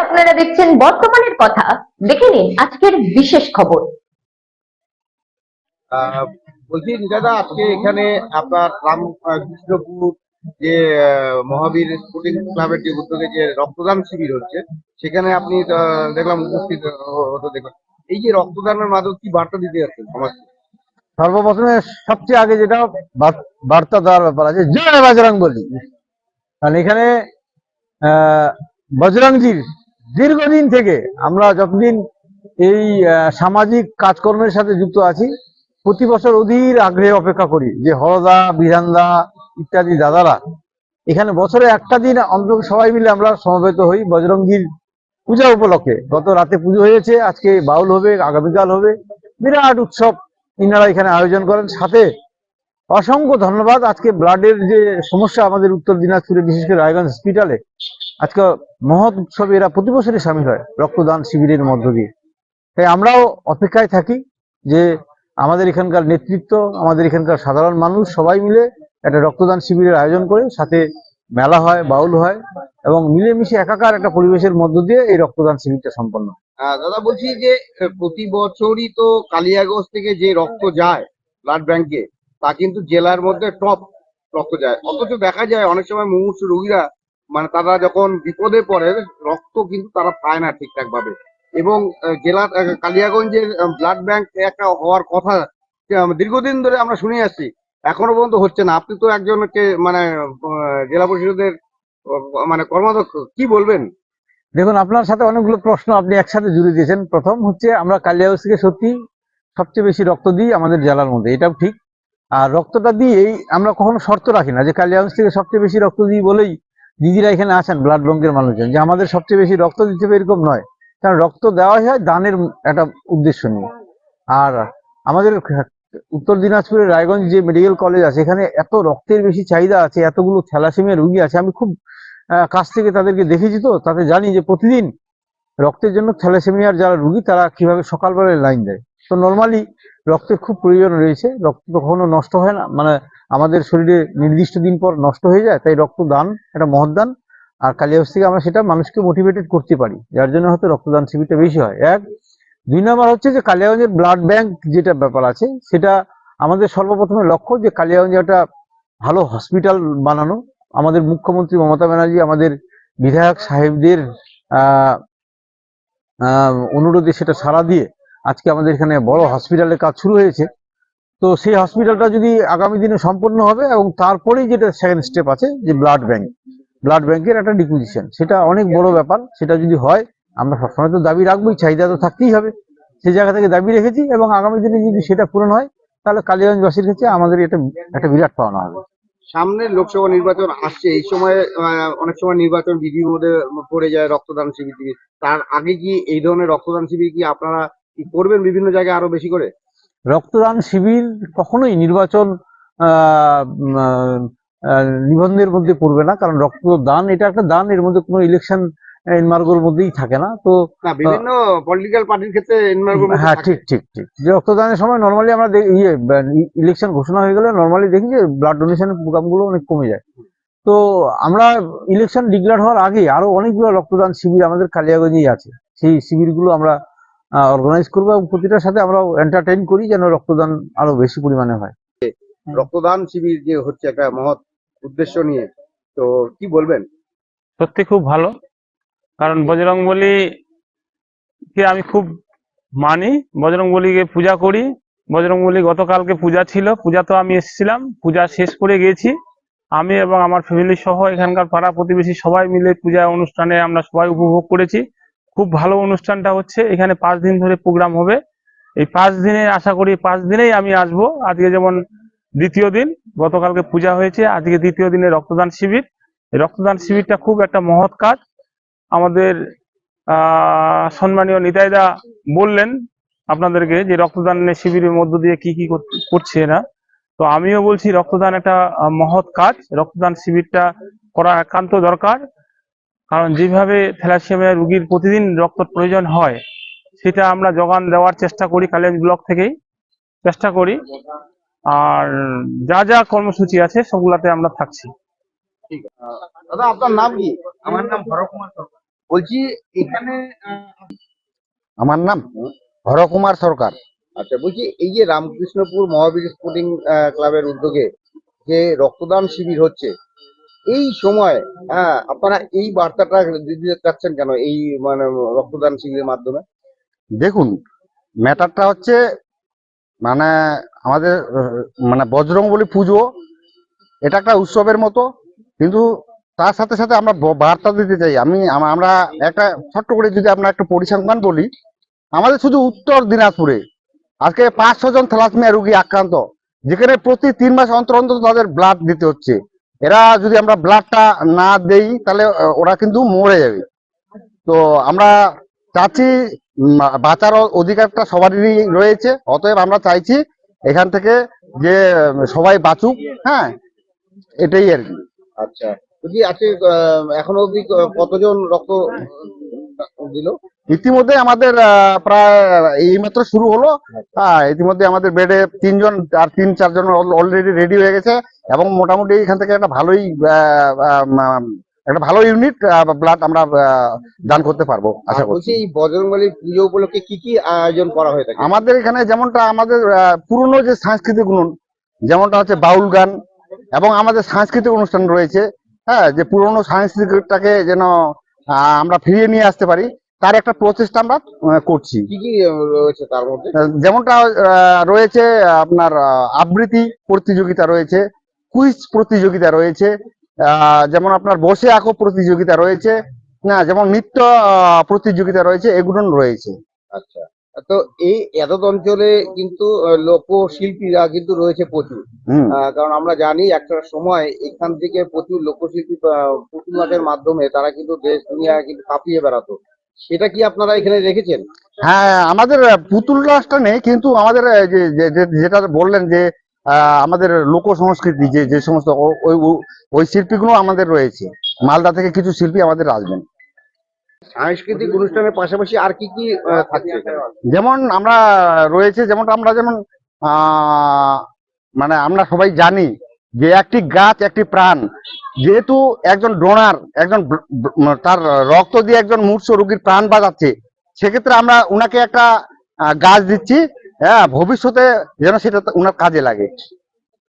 আপনারা দেখছেন বর্তমানের কথা। দেখে নিন আজকের বিশেষ খবর। আহ, বলছি দাদা আজকে এখানে আপনার রাম আহ, কৃষ্ণপুর যে আহ, মহাবীর স্পোর্টিং ক্লাবের যে উদ্যোগে যে রক্তদান শিবির হচ্ছে সেখানে আপনি দেখলাম উপস্থিত হতে দেখলাম। এই যে রক্তদানের মাধ্যমে কি বার্তা দিতে যাচ্ছেন সমাজকে? সর্বপ্রথমে সবচেয়ে আগে যেটা বার- বার্তা দেওয়ার ব্যাপার আছে জয় বজরং বলি। কারণ এখানে আহ, বজরংজির দীর্ঘদিন থেকে আমরা যতদিন এই সামাজিক কাজকর্মের সাথে যুক্ত আছি, প্রতি বছর অধীর আগ্রহে অপেক্ষা করি যে হরদা বিধানদা ইত্যাদি দাদারা, এখানে বছরে একটা দিন অন্তত সবাই মিলে আমরা সমবেত হই বজরংজির পূজা উপলক্ষে। গত রাতে পুজো হয়েছে, আজকে বাউল হবে, আগামীকাল হবে। বিরাট উৎসব ইনারা এখানে আয়োজন করেন। সাথে অসংখ্য ধন্যবাদ আজকে ব্লাডের যে সমস্যা আমাদের উত্তর দিনাজপুরে বিশেষ করে রায়গঞ্জ হসপিটালে আজকে মহৎ উৎসবে এরা প্রতি বছরই সামিল হয় রক্তদান শিবিরের মধ্য দিয়ে তাই আমরাও অপেক্ষায় থাকি যে আমাদের এখানকার নেতৃত্ব, আমাদের এখানকার সাধারণ মানুষ সবাই মিলে একটা রক্তদান শিবিরের আয়োজন করে, সাথে মেলা হয়, বাউল হয় এবং মিলেমিশে একাকার একটা পরিবেশের মধ্য দিয়ে এই রক্তদান শিবিরটা সম্পন্ন। দাদা বলছি যে প্রতি বছরই তো কালিয়াগঞ্জ থেকে যে রক্ত যায়, ব্লাড ব্যাংকে তা কিন্তু জেলার মধ্যে টপ রক্ত যায় অথচ দেখা যায় অনেক সময় মুমূর্ষু রোগীরা মানে তারা যখন বিপদে পড়ে, রক্ত কিন্তু তারা পায় না ঠিকঠাক ভাবে এবং জেলার কালিয়াগঞ্জের ব্লাড ব্যাংক একটা হওয়ার কথা দীর্ঘদিন ধরে আমরা শুনে আসছি, এখনও পর্যন্ত হচ্ছে না। আপনি তো একজনকে মানে জেলা পরিষদের মানে কর্মাধ্যক্ষ, কি বলবেন? দেখুন, আপনার সাথে অনেকগুলো প্রশ্ন আপনি একসাথে জুড়ে দিয়েছেন। প্রথম হচ্ছে, আমরা কালিয়াগঞ্জ থেকে সত্যি সবচেয়ে বেশি রক্ত দিই আমাদের জেলার মধ্যে। এটাও ঠিক। আর রক্তটা দিয়েই আমরা কখনো শর্ত রাখি না যে কালিয়াগঞ্জ থেকে সবচেয়ে বেশি রক্ত দিই বলেই দিদিরা এখানে আছেন ব্লাড ব্যাংকের মানুষজন, যে আমাদের সবচেয়ে বেশি রক্ত দিতে হবে এরকম নয়। কারণ রক্ত দেওয়া হয় দানের একটা উদ্দেশ্য নিয়ে। আর আমাদের উত্তর দিনাজপুরের রায়গঞ্জ যে মেডিকেল কলেজ আছে, এখানে এত রক্তের বেশি চাহিদা আছে, এতগুলো থ্যালাসেমিয়া রুগী আছে, আমি খুব কাছ থেকে তাদেরকে দেখেছি তো, তাতে জানি যে প্রতিদিন রক্তের জন্য থ্যালাসেমিয়ার যারা রুগী, তারা কীভাবে সকালবেলায় লাইন দেয়। তো নর্মালি রক্তের খুব প্রয়োজন রয়েছে। রক্ত কখনো নষ্ট হয় না। মানে আমাদের শরীরে নির্দিষ্ট দিন পর নষ্ট হয়ে যায়, তাই রক্তদান একটা মহৎদান আর কালিয়াস থেকে আমরা সেটা মানুষকে মোটিভেটেড করতে পারি। যার জন্য হয়তো রক্তদান শিবিরটা বেশি হয়। এক, দুই নম্বর হচ্ছে যে কালিয়াগঞ্জের ব্লাড ব্যাংক যেটা ব্যাপার আছে, সেটা আমাদের সর্বপ্রথমে লক্ষ্য যে কালিয়াগঞ্জে একটা ভালো হসপিটাল বানানো। আমাদের মুখ্যমন্ত্রী মমতা ব্যানার্জি, আমাদের বিধায়ক সাহেবদের অনুরোধে সেটা সাড়া দিয়ে আজকে আমাদের এখানে বড় হসপিটালের কাজ শুরু হয়েছে। তো সেই হসপিটালটা যদি আগামী দিনে সম্পন্ন হবে এবং তারপরেই যেটা সেকেন্ড স্টেপ আছে, যে ব্লাড ব্যাংক ব্লাড ব্যাংকের একটা ডিকুইজিশন সেটা অনেক বড় ব্যাপার। সেটা যদি হয়, আমরা সবসময় তো দাবি রাখবোই, চাহিদা তো থাকতেই হবে। সেই জায়গা থেকে দাবি রেখেছি এবং আগামী দিনে যদি সেটা পূরণ হয়, তাহলে কালীগঞ্জবাসীর কাছে আমাদের এটা একটা বিরাট পাওনা হবে। সামনে লোকসভা নির্বাচন আসছে। এই সময় অনেক সময় নির্বাচন মধ্যে পড়ে যায় রক্তদান শিবির তার আগে কি এই ধরনের রক্তদান শিবির কি আপনারা কি করবেন বিভিন্ন জায়গায় আরও বেশি করে? রক্তদান শিবির কখনোই নির্বাচন নিবন্ধের মধ্যে পড়বে না কারণ রক্তদান এটা একটা দান এর মধ্যে কোনো ইলেকশন এনমার্গোর মধ্যেই থাকে না তো বিভিন্ন পলিটিক্যাল পার্টির ক্ষেত্রে হ্যাঁ ঠিক ঠিক ঠিক। রক্তদানের সময় নর্মালি আমরা ইয়ে ইলেকশন ঘোষণা হয়ে গেলে নর্মালি দেখি যে ব্লাড ডোনেশনের প্রোগ্রামগুলো অনেক কমে যায়। তো আমরা ইলেকশন ডিক্লেয়ার হওয়ার আগে আরও অনেকগুলো রক্তদান শিবির আমাদের কালিয়াগঞ্জেই আছে। সেই শিবিরগুলো আমরা অর্গানাইজ করব এবং প্রতিটার সাথে আমরা এন্টারটেইন করি যেন রক্তদান আরও বেশি পরিমাণে হয়। রক্তদান শিবির যে হচ্ছে একটা মহৎ উদ্দেশ্য নিয়ে তো কি বলবেন? সত্যি খুব ভালো। কারণ বজরংবলী কে আমি খুব মানি বজরংবলীকে পূজা করি। বজরংবলী গতকালকে পূজা ছিল পূজা তো আমি এসেছিলাম পূজা শেষ করে গেছি আমি এবং আমার ফ্যামিলি সহ এখানকার পাড়া প্রতিবেশী সবাই মিলে পূজা অনুষ্ঠানে আমরা সবাই উপভোগ করেছি। খুব ভালো অনুষ্ঠানটা হচ্ছে। এখানে পাঁচ দিন ধরে প্রোগ্রাম হবে। এই পাঁচ দিনে আশা করি পাঁচ দিনেই আমি আসব। আজকে যেমন দ্বিতীয় দিন, গতকালকে পূজা হয়েছে, আজকে দ্বিতীয় দিনে রক্তদান শিবির। রক্তদান শিবিরটা খুব একটা মহৎ কাজ। আমাদের সম্মানীয় নিতাইদা বললেন আপনাদেরকে যে রক্তদানের শিবিরের মধ্য দিয়ে কি কি কর- করছে না তো আমিও বলছি রক্তদান একটা মহৎ কাজ। রক্তদান শিবিরটা করা একান্ত দরকার। কারণ যেভাবে থ্যালাসেমিয়া রুগীর প্রতিদিন রক্ত প্রয়োজন হয় সেটা আমরা যোগান দেওয়ার চেষ্টা করি কালিয়াজ ব্লক থেকেই। চেষ্টা করি। আর যা যা কর্মসূচি আছে সবগুলাতে আমরা থাকছি। দাদা আপনার নাম কি? আমার নাম সরকার। বলছি এখানে আমার নাম হরকুমার সরকার। আচ্ছা বলছি এই যে রামকৃষ্ণপুর মহাবীর স্পোর্টিং ক্লাবের উদ্যোগে যে রক্তদান শিবির হচ্ছে এই সময় হ্যাঁ আপনারা এই বার্তাটা দিতে চাচ্ছেন কেন? এই মানে রক্তদান শিবিরের মাধ্যমে? দেখুন, ম্যাটারটা হচ্ছে মানে আমাদের মানে বজরংবলী পুজো, এটা একটা উৎসবের মতো, কিন্তু তার সাথে সাথে আমরা বার্তা দিতে চাই। আমি আমরা একটা ছোট্ট করে যদি আমরা একটা পরিসংখ্যান বলি, আমাদের শুধু উত্তর দিনাজপুরে, আজকে পাঁচশো জন থ্যালাসমিয়া রোগী আক্রান্ত, যেখানে প্রতি তিন মাস অন্তর অন্তর তাদের ব্লাড দিতে হচ্ছে। এরা যদি আমরা ব্লাডটা না দেই তাহলে ওরা কিন্তু মরে যাবে। তো আমরা চাচ্ছি বাঁচার অধিকারটা সবারই রয়েছে। অতএব আমরা চাইছি এখান থেকে যে সবাই বাঁচুক হ্যাঁ এটাই আর কি। আচ্ছা। আহ, এখনও অবধি কতজন রক্ত দিল? ইতিমধ্যে আমাদের আহ, প্রায় এইমাত্র শুরু হলো। হ্যাঁ ইতিমধ্যে আমাদের বেডে তিনজন আর তিন চারজন অলরেডি রেডি হয়ে গেছে এবং মোটামুটি এখান থেকে একটা ভালোই একটা ভালো ইউনিট ব্লাড আমরা দান করতে পারব আশা করছি। বজরংবলী পুজো উপলক্ষে কি কি আয়োজন করা হয়ে থাকে? আমাদের এখানে যেমনটা আমাদের পুরনো যে সাংস্কৃতিক গুণ যেমনটা হচ্ছে বাউল গান এবং আমাদের সাংস্কৃতিক অনুষ্ঠান রয়েছে হ্যাঁ যে পুরনো সাংস্কৃতিকটাকে যেন আহ, আমরা ফিরিয়ে নিয়ে আসতে পারি। তার একটা প্রচেষ্টা আমরা করছি। কি কি রয়েছে তার মধ্যে? যেমনটা আহ, রয়েছে আপনার আবৃত্তি প্রতিযোগিতা রয়েছে কুইজ প্রতিযোগিতা রয়েছে আহ, যেমন আপনার বসে আঁকো প্রতিযোগিতা রয়েছে না যেমন নৃত্য প্রতিযোগিতা রয়েছে এগুলো রয়েছে। আচ্ছা। তো এই এতদ অঞ্চলে কিন্তু লোকশিল্পীরা কিন্তু রয়েছে প্রচুর। কারণ আমরা জানি একটা সময় এখান থেকে প্রচুর লোকশিল্পী পুতুল মাধ্যমে তারা কিন্তু দেশ দুনিয়া কিন্তু কাঁপিয়ে বেড়াতো। সেটা কি আপনারা এখানে রেখেছেন? হ্যাঁ আমাদের পুতুল নাচটা নেই কিন্তু আমাদের যেটা বললেন যে আমাদের লোক সংস্কৃতি যে যে সমস্ত ওই শিল্পীগুলো আমাদের রয়েছে। মালদা থেকে কিছু শিল্পী আমাদের আসবেন। সাংস্কৃতিক অনুষ্ঠানের পাশাপাশি আর কি কি থাকছে যেমন আমরা রয়েছে যেমন আমরা যেমন আহ, মানে আমরা সবাই জানি যে একটি গাছ, একটি প্রাণ। যেহেতু একজন ডোনার, একজন ব্ল- তার রক্ত দিয়ে একজন মূর্ষ রোগীর প্রাণ বাজাচ্ছে সেক্ষেত্রে আমরা উনাকে একটা গাছ দিচ্ছি হ্যাঁ ভবিষ্যতে যেন সেটা ওনার কাজে লাগে।